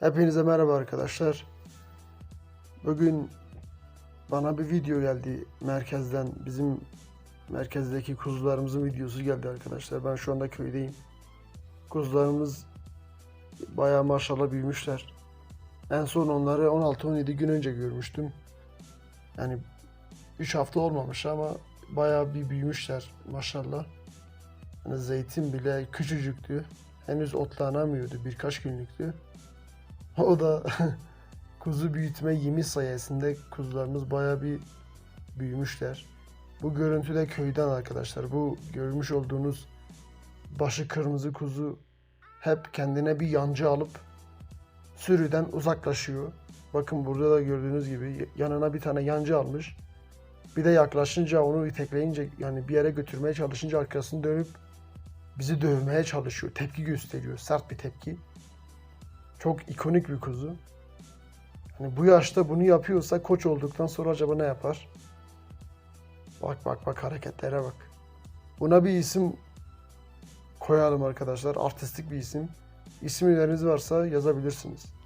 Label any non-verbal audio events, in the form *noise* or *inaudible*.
Hepinize merhaba arkadaşlar. Bugün bana bir video geldi merkezden. Bizim merkezdeki kuzularımızın videosu geldi arkadaşlar. Ben şu anda köydeyim. Kuzularımız bayağı maşallah büyümüşler. En son onları 16-17 gün önce görmüştüm. Yani 3 hafta olmamış ama bayağı bir büyümüşler maşallah. Yani zeytin bile küçücüktü. Henüz otlanamıyordu birkaç günlüktü. *laughs* O da *laughs* kuzu büyütme yemi sayesinde kuzularımız bayağı bir büyümüşler. Bu görüntü de köyden arkadaşlar. Bu görmüş olduğunuz başı kırmızı kuzu hep kendine bir yancı alıp sürüden uzaklaşıyor. Bakın burada da gördüğünüz gibi yanına bir tane yancı almış. Bir de yaklaşınca onu itekleyince yani bir yere götürmeye çalışınca arkasını dönüp bizi dövmeye çalışıyor. Tepki gösteriyor. Sert bir tepki. Çok ikonik bir kuzu. Hani bu yaşta bunu yapıyorsa koç olduktan sonra acaba ne yapar? Bak bak bak hareketlere bak. Buna bir isim koyalım arkadaşlar. Artistik bir isim. İsim öneriniz varsa yazabilirsiniz.